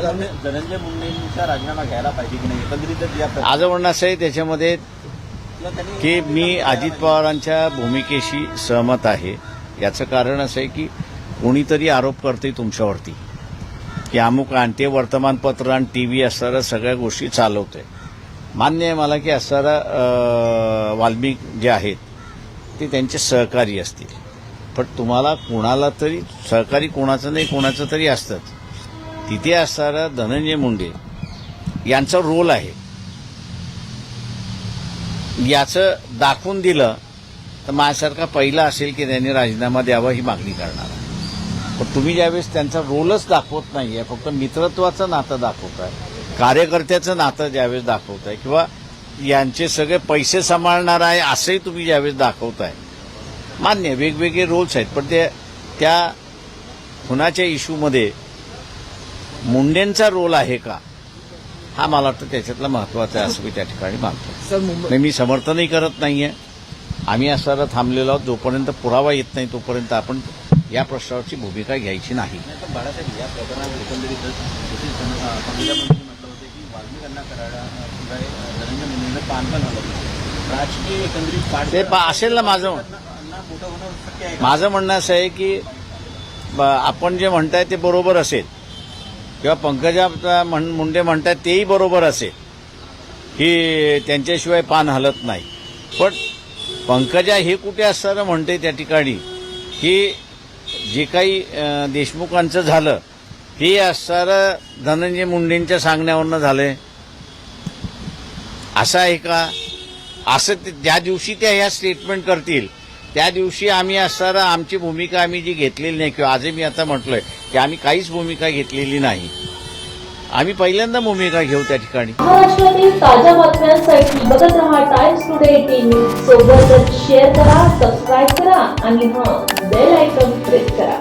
धनंजय मुंडेंचा राजीनामा घ्यायला पाहिजे की नाही प्रश्न- माझं म्हणणं असं आहे त्याच्यामध्ये की मी अजित पवारांच्या भूमिकेशी सहमत आहे. याचं कारण असं आहे की कोणीतरी आरोप करते तुमच्यावरती. की अमुक आणि ते वर्तमानपत्र आणि टी व्ही असणाऱ्या सगळ्या गोष्टी चालवते मान्य आहे मला की असणारा वाल्मिक जे आहेत ते त्यांचे सहकारी असतील. पण तुम्हाला कोणाला तरी सहकारी कोणाचं नाही कोणाचं तरी असतंच. तिथे असणारा धनंजय मुंडे यांचा रोल आहे. याचं दाखवून दिलं तर माझ्यासारखा पहिला असेल की त्यांनी राजीनामा द्यावा ही मागणी करणार पण तुम्ही ज्यावेळेस त्यांचा रोलच दाखवत नाही आहे फक्त मित्रत्वाचं नातं दाखवताय कार्यकर्त्याचं नातं ज्यावेळेस दाखवताय किंवा यांचे सगळे पैसे सांभाळणार आहे असंही तुम्ही ज्यावेळेस दाखवताय मान्य वेगवेगळे रोल्स आहेत पण ते त्या खुनाच्या इश्यूमध्ये मुंडेंचा रोल आहे का? हा मला वाटतं त्याच्यातला महत्त्वाचा आहे असं मी त्या ठिकाणी मानतो. नाही मी समर्थनही करत नाहीये. आम्ही असं थांबलेलो आहोत जोपर्यंत पुरावा येत नाही तोपर्यंत आपण या प्रश्नावरची भूमिका घ्यायची नाही. बाळासाहेब या प्रकरणात एकंदरीतच ते असेल ना माझं. माझं म्हणणं असं आहे की ब- आपण जे म्हणताय ते बरोबर असेल. किंवा पंकजा म्हण- मुंडे म्हणतात तेही बरोबर असेल की त्यांच्याशिवाय पान हलत नाही. पण पंकजा हे कुठे असताना म्हणते त्या ठिकाणी की जे काही देशमुखांचं झालं हे असणारं धनंजय मुंडेंच्या सांगण्यावरनं झालंय. असं आहे का? असं ते- ज्या दिवशी त्या ह्या स्टेटमेंट करतील त्या दिवशी आम्ही असणारा आमची भूमिका आम्ही जी घेतलेली नाही किंवा आजही मी आता म्हटलोय की आम्ही काहीच भूमिका घेतलेली नाही. आम्ही पहिल्यांदा भूमिका घेऊ त्या ठिकाणी. महाराष्ट्रातील ताज्या बातम्यांसाठी बघत राहा टाइम्स टुडे टीव्ही सोबतच शेअर करा सबस्क्राईब करा आणि हा बेल आयकॉन प्रेस करा.